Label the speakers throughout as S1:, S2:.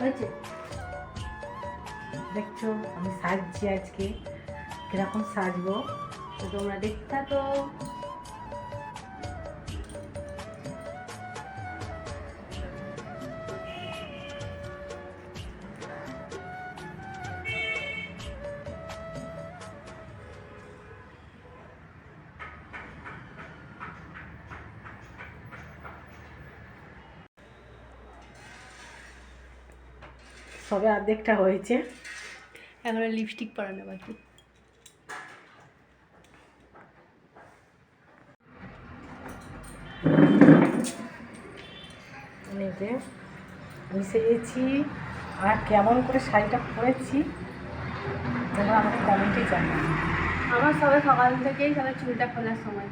S1: হয়েছে?
S2: দেখছ আমি সাজছি আজকে। কীরকম সাজবো?
S1: তো তোমরা দেখতে থাকো।
S2: সবে অর্ধেকটা হয়েছে।
S1: এখন লিপস্টিক পরানো বাকি
S2: যে আমি সেজেছি আর কেমন করে শাড়িটা পরেছি তোমরা আমাকে কমেন্টে জানাও।
S1: আমার সবাই সকাল থেকেই সবাই চুলটা খোলার সময়।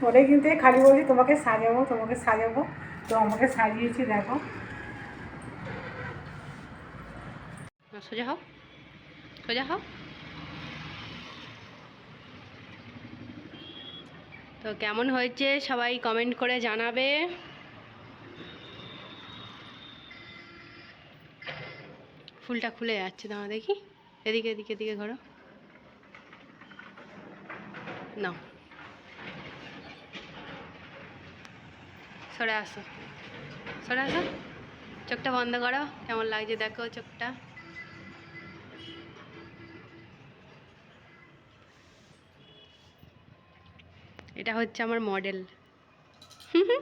S2: পরে কিন্তু খালি বলছি তোমাকে সাজাবো তোমাকে সাজাবো তো আমাকে সাজিয়েছি দেখো।
S1: সোজা হও। সোজা হও। তো কেমন হয়েছে সবাই কমেন্ট করে জানাবে। ফুলটা খুলে যাচ্ছে তোমার দেখি। এদিকে এদিকে এদিকে ঘোরো। নাও। সরে আসো। সরে আসো। চোখটা বন্ধ করো। কেমন লাগছে দেখো চোখটা? এটা হচ্ছে আমার মডেল দেখাও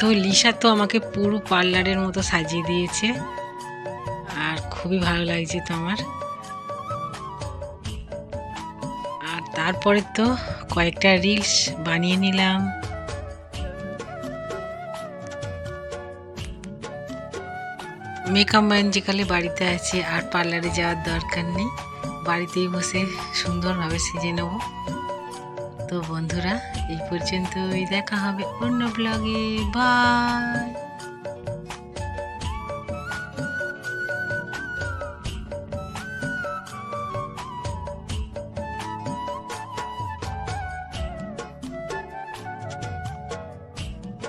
S2: তো লিসা তো আমাকে পুরো পার্লারের মতো সাজিয়ে দিয়েছে। আর খুবই ভালো লাগছে তো আমার। আর তারপরে তো কয়েকটা রিলস বানিয়ে নিলাম। মেকআপ ম্যান যেখানে বাড়িতে আছে আর পার্লারে যাওয়ার দরকার নেই। বাড়িতেই বসে সুন্দরভাবে সেজে নেব। তো বন্ধুরা এই পর্যন্তই দেখা হবে অন্য ব্লগে বাই